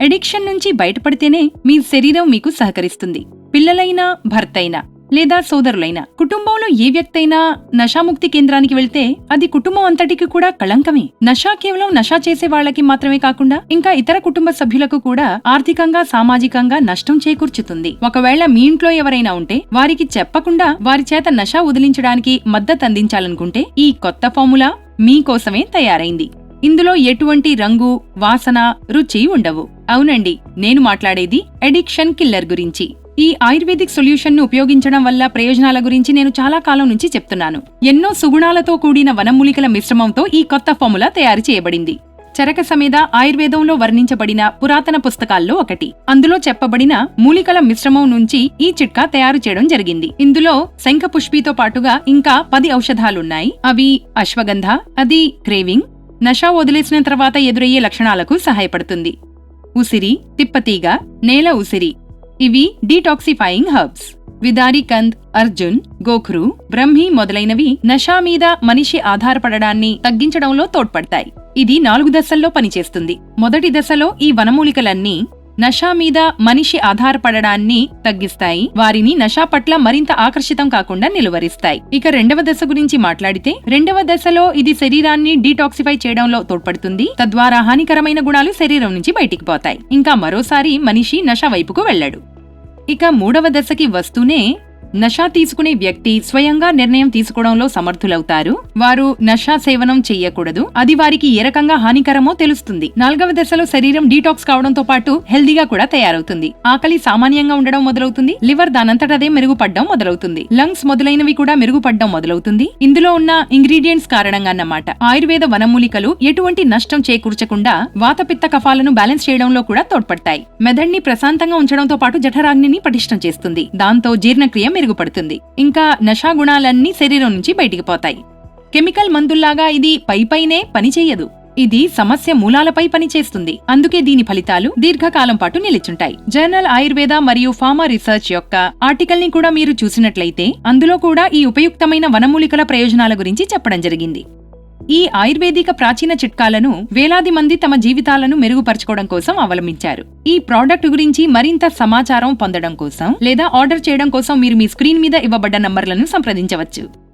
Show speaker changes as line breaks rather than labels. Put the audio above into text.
Addiction నుంచి బయటపడితేనే మీ శరీరం మీకు సహకరిస్తుంది. పిల్లలైనా భర్తైనా లేదా సోదరులైనా కుటుంబంలో ఏ వ్యక్తి అయినా కేంద్రానికి వెళ్తే అది కుటుంబం అంతటికి కూడా కళంకమే. నషా కేవలం నషా చేసే వాళ్ళకి మాత్రమే కాకుండా ఇంకా ఇతర కుటుంబ సభ్యులకు కూడా ఆర్థికంగా సామాజికంగా నష్టం చేకూర్చుతుంది. ఒకవేళ మీ ఇంట్లో ఎవరైనా ఉంటే వారికి చెప్పకుండా వారి చేత నషా వదిలించడానికి మద్దతు అందించాలనుకుంటే ఈ కొత్త ఫార్ములా మీకోసమే తయారైంది. ఇందులో ఎటువంటి రంగు వాసన రుచి ఉండవు. అవునండి నేను మాట్లాడేది ఎడిక్షన్ కిల్లర్ గురించి. ఈ ఆయుర్వేదిక్ సొల్యూషన్ను ఉపయోగించడం వల్ల ప్రయోజనాల గురించి నేను చాలా కాలం నుంచి చెప్తున్నాను. ఎన్నో సుగుణాలతో కూడిన వనమూలికల మిశ్రమంతో ఈ కొత్త ఫార్ములా తయారు చేయబడింది. చరక సమేత ఆయుర్వేదంలో వర్ణించబడిన పురాతన పుస్తకాల్లో ఒకటి. అందులో చెప్పబడిన మూలికల మిశ్రమం నుంచి ఈ చిట్కా తయారు చేయడం జరిగింది. ఇందులో శంఖ పుష్పితో పాటుగా ఇంకా పది ఔషధాలున్నాయి. అవి అశ్వగంధ అది క్రేవింగ్ నషా వదిలేసిన తర్వాత ఎదురయ్యే లక్షణాలకు సహాయపడుతుంది. ఉసిరి తిప్పతీగ నేల ఉసిరి. ఇవి డీటాక్సిఫైయింగ్ హర్బ్స్ విదారికంద్ అర్జున్ గోఖ్రు బ్రహ్మి మొదలైనవి నషా మీద మనిషి ఆధారపడడాన్ని తగ్గించడంలో తోడ్పడతాయి. ఇది నాలుగు దశల్లో పనిచేస్తుంది. మొదటి దశలో ఈ వనమూలికలన్నీ నషా మీద మనిషి ఆధారపడడాన్ని తగ్గిస్తాయి. వారిని నషా పట్ల మరింత ఆకర్షితం కాకుండా నిలువరిస్తాయి. ఇక రెండవ దశ గురించి మాట్లాడితే రెండవ దశలో ఇది శరీరాన్ని డీటాక్సిఫై చేయడంలో తోడ్పడుతుంది. తద్వారా హానికరమైన గుణాలు శరీరం నుంచి బయటికి పోతాయి. ఇంకా మరోసారి మనిషి నషా వైపుకు వెళ్ళాడు. ఇక మూడవ దశకి వస్తూనే నషా తీసుకునే వ్యక్తి స్వయంగా నిర్ణయం తీసుకోవడంలో సమర్థులవుతారు. వారు నషా సేవనం చెయ్యకూడదు. అది వారికి ఏ రకంగా హానికరమో తెలుస్తుంది. నాలుగవ దశలో శరీరం డీటాక్స్ కావడంతో పాటు హెల్దీగా కూడా తయారవుతుంది. ఆకలి సామాన్యంగా ఉండడం మొదలవుతుంది. లివర్ దానంతటదే మెరుగుపడడం మొదలవుతుంది. లంగ్స్ మొదలైనవి కూడా మెరుగుపడడం మొదలవుతుంది. ఇందులో ఉన్న ఇంగ్రీడియంట్స్ కారణంగా అన్నమాట. ఆయుర్వేద వనమూలికలు ఎటువంటి నష్టం చేకూర్చకుండా వాతపిత్త కఫాలను బ్యాలెన్స్ చేయడంలో కూడా తోడ్పడతాయి. మెదడిని ప్రశాంతంగా ఉంచడంతో పాటు జఠరాగ్నిని పటిష్టం చేస్తుంది. దాంతో జీర్ణక్రియ మెరుగుపడుతుంది. ఇంకా నషా గుణాలన్నీ శరీరం నుంచి బయటికి పోతాయి. కెమికల్ మందుల్లాగా ఇది పైపైనే పనిచేయదు. ఇది సమస్య మూలాలపై పనిచేస్తుంది. అందుకే దీని ఫలితాలు దీర్ఘకాలం పాటు నిలిచుంటాయి. జర్నల్ ఆయుర్వేద మరియు ఫార్మా రీసెర్చ్ యొక్క ఆర్టికల్ని కూడా మీరు చూసినట్లయితే అందులో కూడా ఈ ఉపయుక్తమైన వనమూలికల ప్రయోజనాల గురించి చెప్పడం జరిగింది. ఈ ఆయుర్వేదిక ప్రాచీన చిట్కాలను వేలాది మంది తమ జీవితాలను మెరుగుపరచుకోవడం కోసం అవలంబించారు. ఈ ప్రోడక్ట్ గురించి మరింత సమాచారం పొందడం కోసం లేదా ఆర్డర్ చేయడం కోసం మీరు మీ స్క్రీన్ మీద ఇవ్వబడ్డ నంబర్లను సంప్రదించవచ్చు.